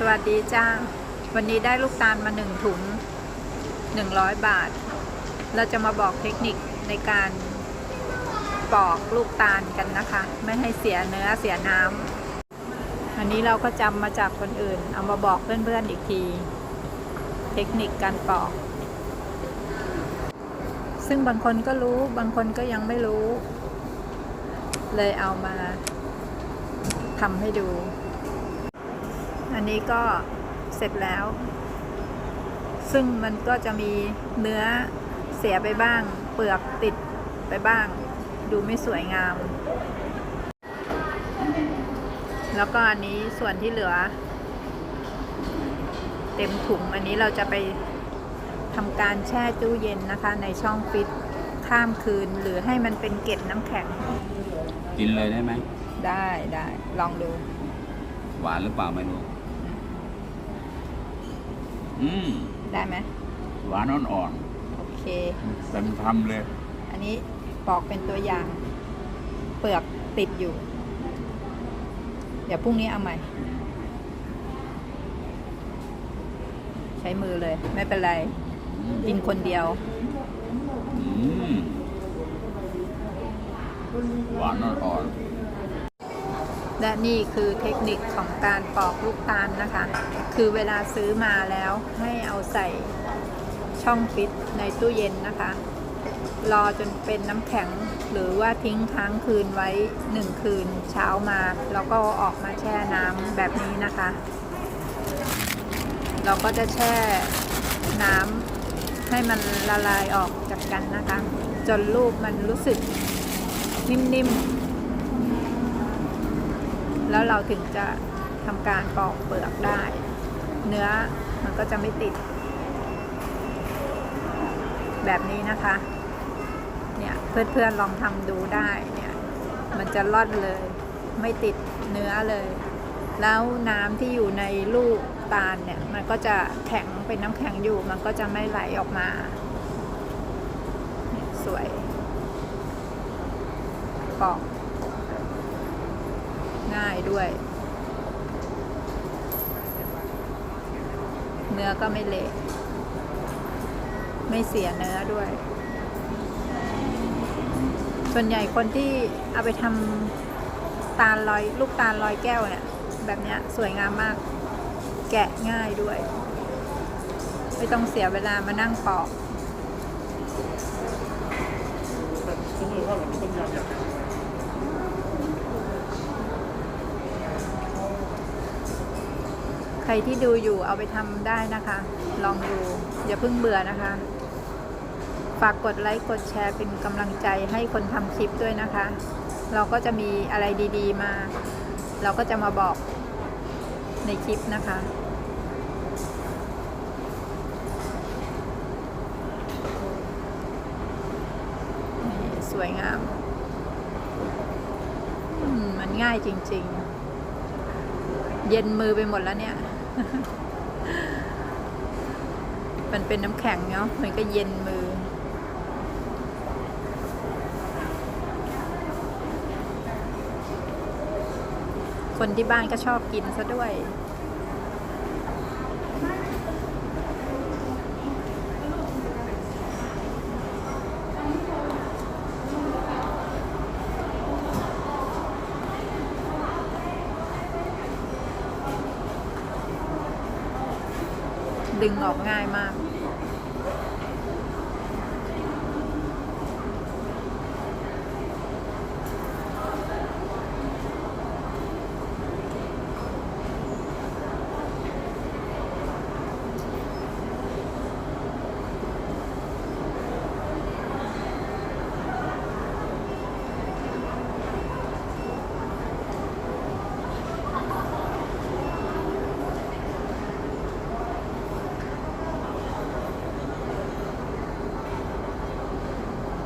สวัสดีจ้า วันนี้ได้ลูกตาลมาหนึ่งถุงหนึ่งร้อยบาท เราจะมาบอกเทคนิคในการปอกลูกตาลกันนะคะ ไม่ให้เสียเนื้อเสียน้ำอันนี้เราก็จำมาจากคนอื่น เอามาบอกเพื่อนๆอีกที เทคนิคการปอก ซึ่งบางคนก็รู้บางคนก็ยังไม่รู้ เลยเอามาทำให้ดู อันนี้ก็เสร็จแล้ว ซึ่งมันก็จะมีเนื้อเสียไปบ้าง เปลือกติดไปบ้าง ดูไม่สวยงาม แล้วก็อันนี้ส่วนที่เหลือ เต็มถุงอันนี้เราจะไปทำการแช่ตู้เย็นนะคะ ในช่องฟิตข้ามคืนหรือให้มันเป็นเกล็ดน้ำแข็ง กินเลยได้ไหม ได้ได้ลองดู หวานหรือเปล่าไม่รู้ อืมได้ไหมหวานอ่อนโอเค ๆเต็มคำเลย อันนี้ปอกเป็นตัวอย่าง เปลือกติดอยู่ เดี๋ยวพรุ่งนี้เอาใหม่ ใช้มือเลย ไม่เป็นไร กินคนเดียว อืมหวานอ่อน และนี่คือเทคนิคของการปอกลูกตาลนะคะ คือเวลาซื้อมาแล้วให้เอาใส่ช่องฟิตในตู้เย็นนะคะ รอจนเป็นน้ำแข็งหรือว่าทิ้งค้างคืนไว้หนึ่งคืนเช้ามา แล้วก็ออกมาแช่น้ำแบบนี้นะคะ เราก็จะแช่น้ำให้มันละลายออกจากกันนะคะ จนลูกมันรู้สึกนิ่มๆ แล้วเราถึงจะทำการปอกเปลือกได้ เนื้อมันก็จะไม่ติด แบบนี้นะคะ เนี่ยเพื่อนๆลองทำดูได้เนี่ยมันจะรอนเลย ไม่ติดเนื้อเลย แล้วน้ำที่อยู่ในลูกตาลเนี่ยมันก็จะแข็งเป็นน้ำแข็งอยู่ มันก็จะไม่ไหลออกมาสวยปอก ง่ายด้วย เนื้อก็ไม่เละไม่เสียเนื้อด้วย ส่วนใหญ่คนที่เอาไปทำตาลลอยลูกตาลลอยแก้วเนี่ย แบบเนี้ยสวยงามมาก แกะง่ายด้วย ไม่ต้องเสียเวลามานั่งปอก ใค รที่ดูอยู่เอาไปทำได้นะคะ ลองดู อย่าเพิ่งเบื่อนะคะ ฝากกดไลค์กดแชร์เป็นกำลังใจให้คนทำคลิปด้วยนะคะ เราก็จะมีอะไรดี ๆ มา เราก็จะมาบอกในคลิปนะคะนี่สวยงามมันง่ายจริง ๆ เย็นมือไปหมดแล้วเนี่ย มันเป็นน้ำแข็งเนาะมันก็เย็นมือ คนที่บ้านก็ชอบกินซะด้วย ดึงออกง่ายมาก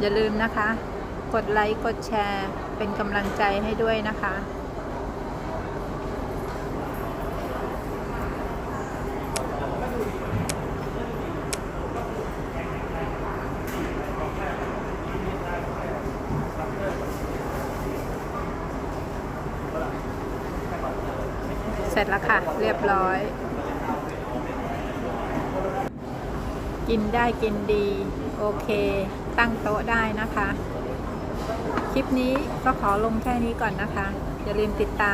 อย่าลืมนะคะ กดไลค์ กดแชร์ เป็นกำลังใจให้ด้วยนะคะใส่ร็จแล้วค่ะ เรียบร้อย กินได้กินดี โอเค ตั้งโต๊ะได้นะคะ คลิปนี้ก็ขอลงแค่นี้ก่อนนะคะ อย่าลืมติดตาม